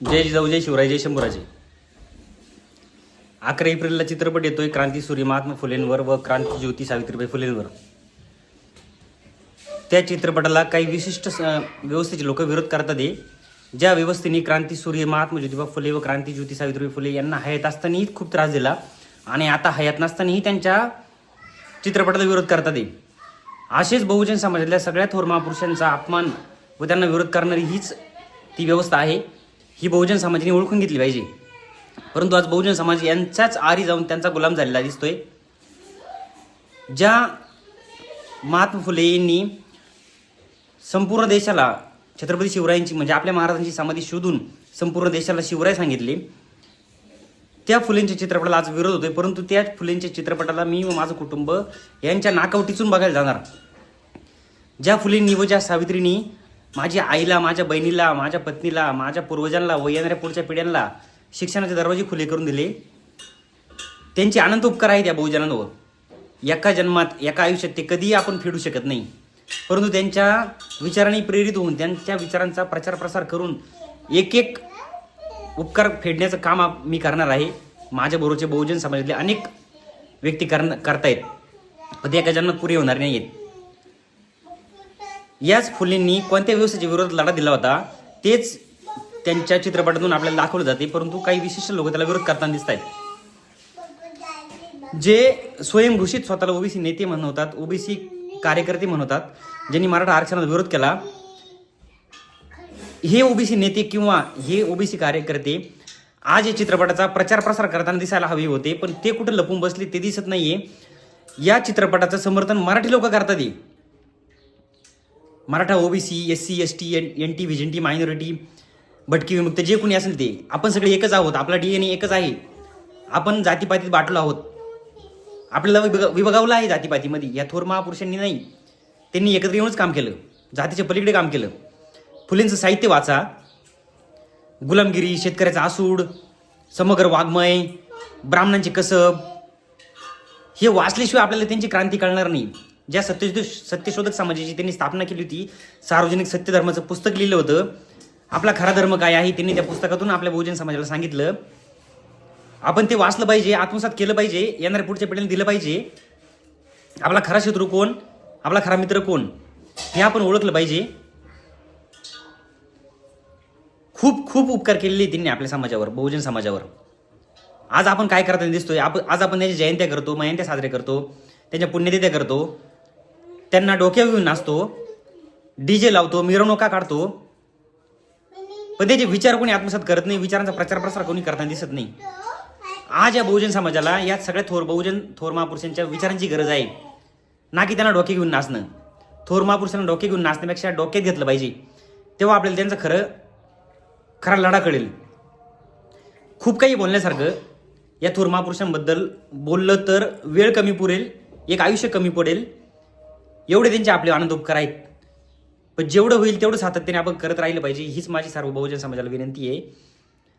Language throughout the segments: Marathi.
जय जिजाऊ जय शिवराय जय शंभूराजे. अकरा एप्रिलला चित्रपट येतोय क्रांती सूर्य महात्मा फुलेंवर व क्रांती ज्योती सावित्रीबाई फुलेंवर. त्या चित्रपटाला काही विशिष्ट स- व्यवस्थेचे लोक विरोध करतात आहे ज्या व्यवस्थेने क्रांती सूर्य महात्मा ज्योतिबा फुले व क्रांती ज्योती सावित्रीबाई फुले यांना हयात असतानाही खूप त्रास दिला आणि आता हयात नसतानाही त्यांच्या चित्रपटाला विरोध करतात आहे असेच बहुजन समाजातल्या सगळ्या थोर महापुरुषांचा अपमान व त्यांना विरोध करणारी हीच ती व्यवस्था आहे. ही बहुजन समाजाने ओळखून घेतली पाहिजे. परंतु आज बहुजन समाज यांच्याच आरी जाऊन त्यांचा गुलाम झालेला दिसतोय. ज्या महात्मा फुले यांनी संपूर्ण देशाला छत्रपती शिवरायांची म्हणजे आपल्या महाराजांची समाधी शोधून संपूर्ण देशाला शिवराय सांगितले त्या फुलेंच्या चित्रपटाला आज विरोध होतोय. परंतु त्या फुलेंच्या चित्रपटाला मी व माझं कुटुंब यांच्या नाकावटीतून बघायला जाणार. ज्या फुलेंनी व ज्या सावित्रीनी माझ्या आईला माझ्या बहिणीला माझ्या पत्नीला माझ्या पूर्वजांना व येणाऱ्या पुढच्या पिढ्यांना शिक्षणाचे दरवाजे खुले करून दिले. त्यांचे अनंत उपकार आहेत या बहुजनांवर. एका जन्मात एका आयुष्यात ते कधीही आपण फेडू शकत नाही. परंतु त्यांच्या विचारांनी प्रेरित होऊन त्यांच्या विचारांचा प्रचार प्रसार करून एक एक उपकार फेडण्याचं काम मी करणार आहे. माझ्या बरोबरचे बहुजन समाजातले अनेक व्यक्ती करण करतायत. पण ते एका जन्मात पुरे होणार नाही आहेत याच फुलेंनी कोणत्या व्यवस्थेच्या विरोधात लढा दिला होता तेच त्यांच्या चित्रपटातून आपल्याला दाखवलं जाते परंतु काही विशिष्ट लोक त्याला विरोध करताना दिसत आहेत. जे स्वयंघोषित स्वतःला ओबीसी नेते म्हणवतात ओबीसी कार्यकर्ते म्हणवतात ज्यांनी मराठा आरक्षणाला विरोध केला हे ओबीसी नेते किंवा हे ओबीसी कार्यकर्ते आज या चित्रपटाचा प्रचार प्रसार करताना दिसायला हवे होते पण ते कुठं लपून बसले ते दिसत नाहीये. या चित्रपटाचं समर्थन मराठी लोक करतात Maratha OBC S C S T N N T vision T minority भटकी विमुक्त जे कोणी असेल ते. आपण सगळे एकच आहोत. आपला डी एन एकच आहे. आपण जातीपातीत बाटलो आहोत. आपल्याला विभाग विभागावलं आहे जातीपातीमध्ये. या थोर महापुरुषांनी नाही. त्यांनी एकत्र येऊनच काम केलं. जातीच्या पलीकडे काम केलं. फुलेंचं साहित्य वाचा. गुलामगिरी शेतकऱ्याचा आसूड समग्र वाङ्मय ब्राह्मणांची कसब. हे वाचल्याशिवाय आपल्याला त्यांची क्रांती कळणार नाही. ज्या सत्य सत्यशोधक समाजाची त्यांनी स्थापना केली होती सार्वजनिक सत्यधर्माचं पुस्तक लिहिलं होतं. आपला खरा धर्म काय आहे त्यांनी त्या पुस्तकातून आपल्या बहुजन समाजाला सांगितलं. आपण ते वाचलं पाहिजे आत्मसात केलं पाहिजे येणाऱ्या पुढच्या पिढीला दिलं पाहिजे. आपला खरा शत्रू कोण? आपला खरा मित्र कोण? हे आपण ओळखलं पाहिजे. खूप खूप उपकार केलेले त्यांनी आपल्या समाजावर बहुजन समाजावर. आज आपण काय करताना दिसतोय? आपण आज आपण त्यांच्या जयंत्या करतो मयंत्या साजरे करतो त्यांच्या पुण्यतिथ्या करतो. त्यांना डोक्यावर घेऊन नाचतो डीजे लावतो मिरवणुका काढतो. पण त्याचे विचार कोणी आत्मसात करत नाही विचारांचा प्रचार प्रसार कोणी करताना दिसत नाही. आज या बहुजन समाजाला या सगळ्या थोर बहुजन थोर महापुरुषांच्या विचारांची गरज आहे. ना की त्यांना डोके घेऊन नाचणं. थोर महापुरुषांना डोके घेऊन नाचण्यापेक्षा डोक्यात घेतलं पाहिजे. तेव्हा आपल्याला त्यांचं खरं खरा लढा कळेल. खूप काही बोलण्यासारखं या थोर महापुरुषांबद्दल बोललं तर वेळ कमी पुरेल एक आयुष्य कमी पडेल. एवढे त्यांचे आपले आनंद उपकार आहेत. पण जेवढं होईल तेवढं सातत्याने आपण करत राहिलं पाहिजे हीच माझी सर्व बहुजन समाजाला विनंती आहे.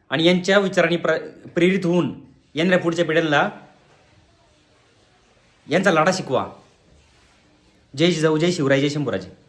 आणि यांच्या विचारांनी प्र प्रेरित होऊन येणाऱ्या पुढच्या पिढ्यांना यांचा लढा शिकवा. जय जिजाऊ जय शिवराय जय शंभूराजे.